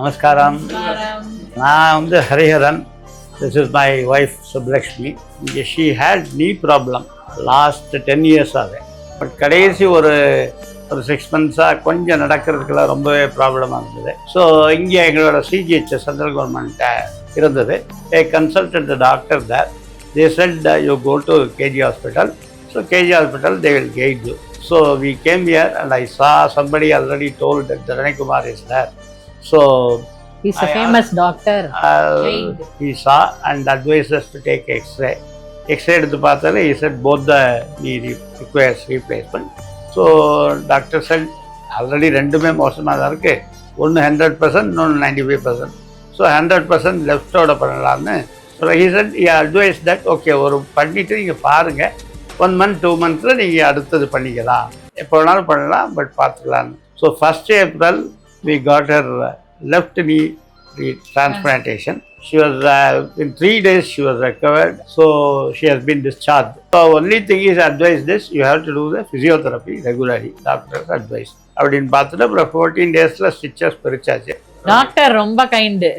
நமஸ்காரம். நான் வந்து Hariharan. This is my wife Subbulakshmi இங்கே she had knee problem last ten இயர்ஸாகவே but கடைசி ஒரு ஒரு சிக்ஸ் மந்த்ஸாக கொஞ்சம் நடக்கிறதுக்கெல்லாம் ரொம்பவே ப்ராப்ளமாக இருந்தது ஸோ இங்கே எங்களோட சிஜிஹெச் சென்ட்ரல் கவர்மெண்ட்டை இருந்தது. A consultant doctor there they said you go to KG hospital so KG hospital they will guide you so we came here and I saw somebody already told that Dharanikumar is famous doctor. uh, Trained. he saw and advised us to take X-ray. X-ray எடுத்து பார்த்தாலே he said both the knee re- requires replacement. So doctor said already ரெண்டுமே மோசமாக தான் இருக்குது ஒன்று hundred percent இன்னொன்று ninety five percent so hundred percent லெஃப்டோட பண்ணலாம்னு so he said he advised that okay ஒரு பண்ணிவிட்டு நீங்கள் பாருங்கள் ஒன் மந்த் டூ மந்த்தில் நீங்கள் அடுத்தது பண்ணிக்கலாம் எப்போ வேணாலும் பண்ணலாம் but பார்த்துக்கலான்னு so first April we got her left knee re- transplantation. She was uh, in three days she was recovered, so she has been discharged. So only thing is advised this you have to do the physiotherapy regularly. Doctor's advice. அப்படின்னு பார்த்துட்டு அப்புறம் fourteen டேஸில் stitches பிரிச்சாச்சு doctor ரொம்ப kind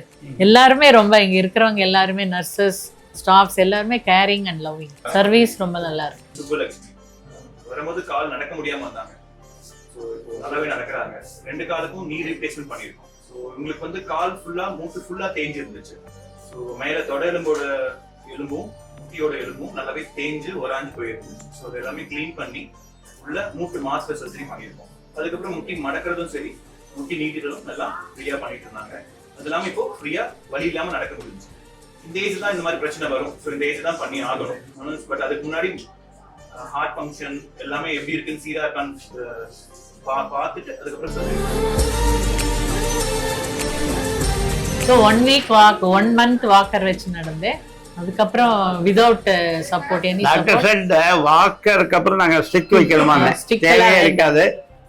எல்லாருமே ரொம்ப இங்க இருக்கிறவங்க எல்லாருமே நர்சஸ் ஸ்டாஃப்ஸ் எல்லாருமே கேரிங் அண்ட் லவ்விங் சர்வீஸ் ரொம்ப நல்லா இருக்கு வரும்போது கால் நடக்க முடியாம இப்போ நல்லாவே நடக்கிறாங்க. ரெண்டு காலுக்கும் நீ ரீப்ளேஸ்மெண்ட் பண்ணியிருக்கோம். ஸோ இவங்களுக்கு வந்து கால் ஃபுல்லா மூட்டு ஃபுல்லா தேஞ்சு இருந்துச்சு ஸோ மேல தொட எலும்போட எலும்பும் முட்டியோட எலும்பும் நல்லாவே தேஞ்சு ஒராஞ்சு போயிருந்துச்சு. ஸோ அது எல்லாமே க்ளீன் பண்ணி உள்ள மூட்டு மாஸ்டர் சர்ஜரி பண்ணியிருக்கோம். அதுக்கப்புறம் முட்டி மடக்கிறதும் சரி முட்டி நீட்டுறதும் நல்லா ஃப்ரீயா பண்ணிட்டு இருந்தாங்க. அது இல்லாமல் இப்போ ஃப்ரீயா வலி இல்லாம நடக்க முடிஞ்சுச்சு. இந்த ஏஜ் தான் இந்த மாதிரி பிரச்சனை வரும். ஸோ இந்த ஏஜ் தான் பண்ணி ஆகணும். பட் அதுக்கு முன்னாடி ஹார்ட் ஃபங்க்ஷன் எல்லாமே எப்படி இருக்குன்னு சீராக இருக்கான்னு பார்த்துட்டு அதுக்கப்புறம். So one week walk one month walker வச்சு நடந்தேன். அதுக்கப்புறம் without support any doctor said வாக்கருக்கு அப்புறம் நாங்கள் ஸ்டிக் Stick தேவையே இருக்காது.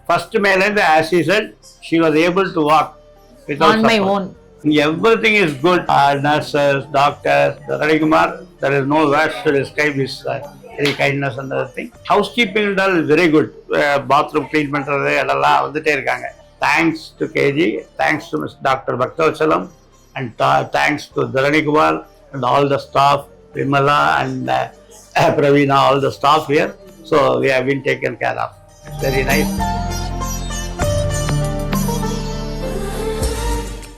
ஃபர்ஸ்ட் மேலேருந்து as you said she was able to walk on my own Everything is good. Uh, nurses, doctors, Radikumar, there is no words to describe இது kind thing housekeeping all very good bathroom clean பண்ணுறது இடம்லாம் வந்துட்டே இருக்காங்க thanks to KG thanks to miss doctor Bhaktavatsalam and thanks to Dharanikumar and all the staff Vimala and Praveena all the staff here so we have been taken care of very nice